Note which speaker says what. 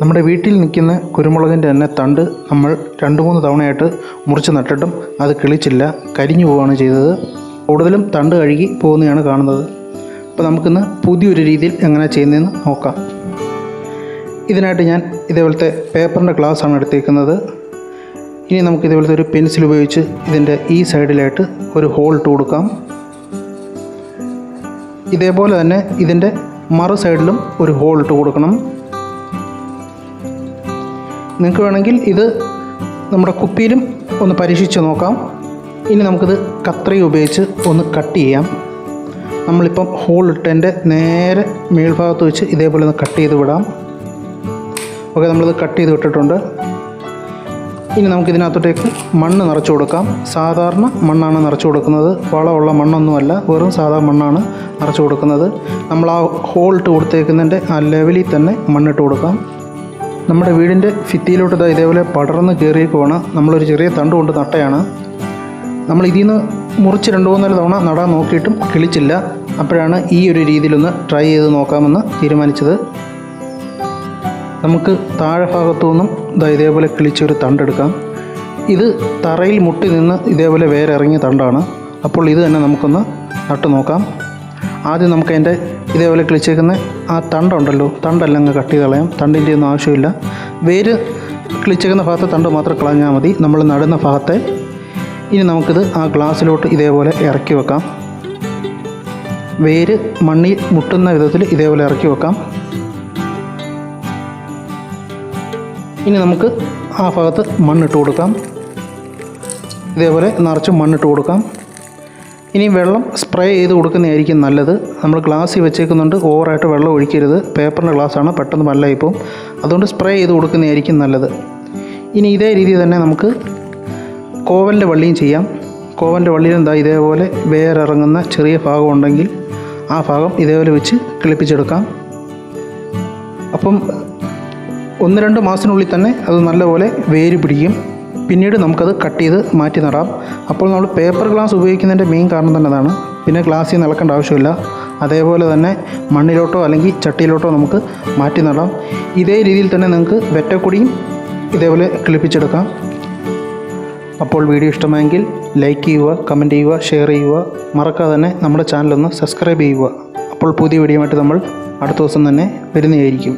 Speaker 1: നമ്മുടെ വീട്ടിൽ നിൽക്കുന്ന കുരുമുളകിന്റെ തന്നെ തണ്ട് നമ്മൾ രണ്ട് മൂന്ന് തവണയായിട്ട് മുറിച്ച് നട്ടിട്ടും അത് കിളിച്ചില്ല കരിഞ്ഞു പോവുകയാണ് ചെയ്തത്. കൂടുതലും തണ്ട് കഴുകി പോകുന്നതാണ് കാണുന്നത്. അപ്പോൾ നമുക്കിന്ന് പുതിയൊരു രീതിയിൽ എങ്ങനെ ചെയ്യുന്നതെന്ന് നോക്കാം. ഇതിനായിട്ട് ഞാൻ ഇതേപോലത്തെ പേപ്പറിന്റെ ആണ് എടുത്തേക്കുന്നത്. ഇനി നമുക്ക് ഇതേപോലത്തെ ഒരു പെൻസിൽ ഉപയോഗിച്ച് ഇതിന്റെ ഈ സൈഡിലായിട്ട് ഒരു ഹോൾ ഇട്ട് കൊടുക്കാം. ഇതേപോലെ തന്നെ ഇതിന്റെ മറു സൈഡിലും ഒരു ഹോൾ ഇട്ട് കൊടുക്കണം. നിങ്ങൾക്ക് വേണമെങ്കിൽ ഇത് നമ്മുടെ കുപ്പിയിലും ഒന്ന് പരീക്ഷിച്ച് നോക്കാം. ഇനി നമുക്കിത് കത്രി ഉപയോഗിച്ച് ഒന്ന് കട്ട് ചെയ്യാം. നമ്മളിപ്പം ഹോൾ ഇട്ടതിന്റെ നേരെ മേൽഭാഗത്ത് വെച്ച് ഇതേപോലെ ഒന്ന് കട്ട് ചെയ്ത് വിടാം. ഓക്കെ നമ്മളിത് കട്ട് ചെയ്ത് വിട്ടിട്ടുണ്ട്. ഇനി നമുക്കിതിനകത്തോട്ടേക്ക് മണ്ണ് നിറച്ചു കൊടുക്കാം. സാധാരണ മണ്ണാണ് നിറച്ചു കൊടുക്കുന്നത്. വളമുള്ള മണ്ണൊന്നുമല്ല വെറും സാധാരണ മണ്ണാണ് നിറച്ചു കൊടുക്കുന്നത്. നമ്മൾ ആ ഹോൾ ഇട്ട് കൊടുത്തേക്കുന്നതിന്റെ ആ ലെവലിൽ തന്നെ മണ്ണിട്ട് കൊടുക്കാം. നമ്മുടെ വീടിന്റെ ഭിത്തിയിലോട്ട് ഇതാ ഇതേപോലെ പടർന്ന് കയറിയേക്കുവാണ് നമ്മളൊരു ചെറിയ തണ്ട് കൊണ്ട് നട്ടയാണ്. നമ്മൾ ഇതിൽ നിന്ന് മുറിച്ച് രണ്ട് മൂന്നാൽ തവണ നടാൻ നോക്കിയിട്ടും കിളിച്ചില്ല. അപ്പോഴാണ് ഈ ഒരു രീതിയിലൊന്ന് ട്രൈ ചെയ്ത് നോക്കാമെന്ന് തീരുമാനിച്ചത്. നമുക്ക് താഴെ ഭാഗത്തു നിന്നും ഇതാ ഇതേപോലെ കിളിച്ചൊരു തണ്ടെടുക്കാം ഇത് തറയിൽ മുട്ടി നിന്ന് ഇതേപോലെ വേറെ ഇറങ്ങിയ തണ്ടാണ്. അപ്പോൾ ഇത് തന്നെ നമുക്കൊന്ന് നട്ടു നോക്കാം. ആദ്യം നമുക്ക് അതിന്റെ ഇതേപോലെ കിളിച്ചേക്കുന്ന ആ തണ്ടുണ്ടല്ലോ തണ്ടെല്ലാം അങ്ങ് കട്ട് ചെയ്ത് കളയാം. തണ്ടിന്റെ ഒന്നും ആവശ്യമില്ല. വേര് കിളിച്ചേക്കുന്ന ഭാഗത്ത് തണ്ട് മാത്രം കളഞ്ഞാൽ മതി. നമ്മൾ നടുന്ന ഭാഗത്തെ ഇനി നമുക്കിത് ആ ഗ്ലാസ്സിലോട്ട് ഇതേപോലെ ഇറക്കി വെക്കാം. വേര് മണ്ണിൽ മുട്ടുന്ന വിധത്തിൽ ഇതേപോലെ ഇറക്കി വെക്കാം. ഇനി നമുക്ക് ആ ഭാഗത്ത് മണ്ണിട്ട് കൊടുക്കാം. ഇതേപോലെ നിറച്ച് മണ്ണിട്ട് കൊടുക്കാം. ഇനി വെള്ളം സ്പ്രേ ചെയ്ത് കൊടുക്കുന്നതായിരിക്കും നല്ലത്. നമ്മൾ ഗ്ലാസ്സിൽ വെച്ചേക്കുന്നുണ്ട്. ഓവറായിട്ട് വെള്ളം ഒഴിക്കരുത്. പേപ്പറിന്റെ ഗ്ലാസ്സാണ് പെട്ടെന്ന് വല്ലായിപ്പോൾ അതുകൊണ്ട് സ്പ്രേ ചെയ്ത് കൊടുക്കുന്നതായിരിക്കും നല്ലത്. ഇനി ഇതേ രീതി തന്നെ നമുക്ക് കോവലിന്റെ വള്ളിയും ചെയ്യാം. കോവലിന്റെ വള്ളിയിൽ എന്താ ഇതേപോലെ വേരിറങ്ങുന്ന ചെറിയ ഭാഗം ഉണ്ടെങ്കിൽ ആ ഭാഗം ഇതേപോലെ വെച്ച് കിളിപ്പിച്ചെടുക്കാം. അപ്പം ഒന്ന് രണ്ട് മാസത്തിനുള്ളിൽ തന്നെ അത് നല്ലപോലെ വേര് പിടിക്കും. പിന്നീട് നമുക്കത് കട്ട് ചെയ്ത് മാറ്റി നടാം. അപ്പോൾ നമ്മൾ പേപ്പർ ഗ്ലാസ് ഉപയോഗിക്കുന്നതിന്റെ മെയിൻ കാരണം തന്നെ അതാണ്. പിന്നെ ഗ്ലാസ്സിൽ നിന്ന് ആവശ്യമില്ല. അതേപോലെ തന്നെ മണ്ണിലോട്ടോ അല്ലെങ്കിൽ ചട്ടിയിലോട്ടോ നമുക്ക് മാറ്റി നടാം. ഇതേ രീതിയിൽ തന്നെ നിങ്ങൾക്ക് വെറ്റക്കൊടിയും ഇതേപോലെ കിളിപ്പിച്ചെടുക്കാം. അപ്പോൾ വീഡിയോ ഇഷ്ടമായെങ്കിൽ ലൈക്ക് ചെയ്യുക കമന്റ് ചെയ്യുക ഷെയർ ചെയ്യുക. മറക്കാതെ തന്നെ നമ്മുടെ ചാനലൊന്ന് സബ്സ്ക്രൈബ് ചെയ്യുക. അപ്പോൾ പുതിയ വീഡിയോ ആയിട്ട് നമ്മൾ അടുത്ത ദിവസം തന്നെ വരുന്നതായിരിക്കും.